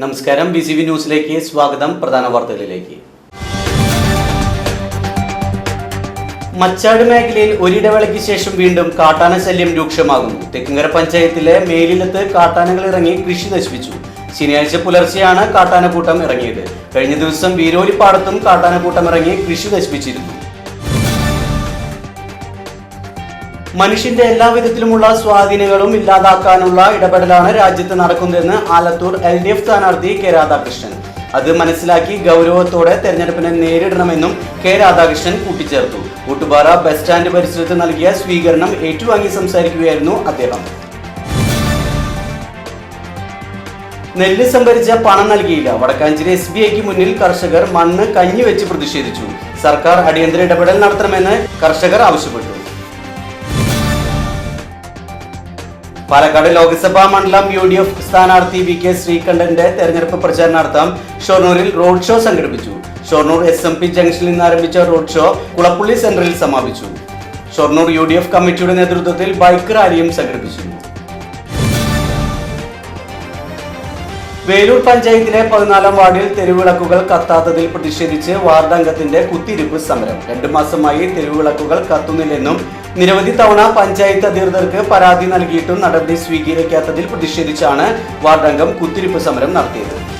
നമസ്കാരം. B C B ന്യൂസിലേക്ക് സ്വാഗതം. പ്രധാന വാർത്തകളിലേക്ക്. മച്ചാട് മേഖലയിൽ ഒരിടവേളയ്ക്ക് ശേഷം വീണ്ടും കാട്ടാന ശല്യം രൂക്ഷമാകുന്നു. തെക്കുംകര പഞ്ചായത്തിലെ മേലിലത്ത് കാട്ടാനകൾ ഇറങ്ങി കൃഷി നശിപ്പിച്ചു. ശനിയാഴ്ച പുലർച്ചെയാണ് കാട്ടാനക്കൂട്ടം ഇറങ്ങിയത്. കഴിഞ്ഞ ദിവസം വീരോലിപ്പാടത്തും കാട്ടാനക്കൂട്ടം ഇറങ്ങി കൃഷി നശിപ്പിച്ചിരുന്നു. മനുഷ്യന്റെ എല്ലാവിധത്തിലുമുള്ള സ്വാധീനങ്ങളും ഇല്ലാതാക്കാനുള്ള ഇടപെടലാണ് രാജ്യത്ത് നടക്കുന്നതെന്ന് ആലത്തൂർ എൽ ഡി എഫ് സ്ഥാനാർത്ഥി കെ രാധാകൃഷ്ണൻ. അത് മനസ്സിലാക്കി ഗൗരവത്തോടെ തെരഞ്ഞെടുപ്പിനെ നേരിടണമെന്നും കെ രാധാകൃഷ്ണൻ കൂട്ടിച്ചേർത്തു. കൂട്ടുപാറ ബസ് സ്റ്റാൻഡ് പരിസരത്ത് നൽകിയ സ്വീകരണം ഏറ്റുവാങ്ങി സംസാരിക്കുകയായിരുന്നു അദ്ദേഹം. നെല്ല് സംഭരിച്ച പണം നൽകിയില്ല. വടക്കാഞ്ചേരി എസ് ബി ഐക്ക് മുന്നിൽ കർഷകർ മണ്ണ് കഞ്ഞിവെച്ച് പ്രതിഷേധിച്ചു. സർക്കാർ അടിയന്തര ഇടപെടൽ നടത്തണമെന്ന് കർഷകർ ആവശ്യപ്പെട്ടു. പാലക്കാട് ലോക്സഭാ മണ്ഡലം യു ഡി എഫ് സ്ഥാനാർത്ഥി വി കെ ശ്രീകണ്ഠന്റെ തെരഞ്ഞെടുപ്പ് പ്രചാരണാർത്ഥം ഷൊർണൂരിൽ റോഡ് ഷോ സംഘടിപ്പിച്ചു. ഷൊർണൂർ എസ് എം പി ജംഗ്ഷനിൽ നിന്ന് ആരംഭിച്ച റോഡ് ഷോ കുളപ്പുള്ളി സെന്ററിൽ സമാപിച്ചു. ഷൊർണൂർ യു ഡി എഫ് കമ്മിറ്റിയുടെ നേതൃത്വത്തിൽ ബൈക്ക് റാലിയും സംഘടിപ്പിച്ചു. വേലൂർ പഞ്ചായത്തിലെ പതിനാലാം വാർഡിൽ തെരുവിളക്കുകൾ കത്താത്തതിൽ പ്രതിഷേധിച്ച് വാർഡംഗത്തിന്റെ കുത്തിരിപ്പ് സമരം. രണ്ടു മാസമായി തെരുവിളക്കുകൾ കത്തുന്നില്ലെന്നും നിരവധി തവണ പഞ്ചായത്ത് അധികൃതർക്ക് പരാതി നൽകിയിട്ടും നടപടി സ്വീകരിക്കാത്തതിൽ പ്രതിഷേധിച്ചാണ് വാർഡംഗം കുത്തിരിപ്പ് സമരം നടത്തിയത്.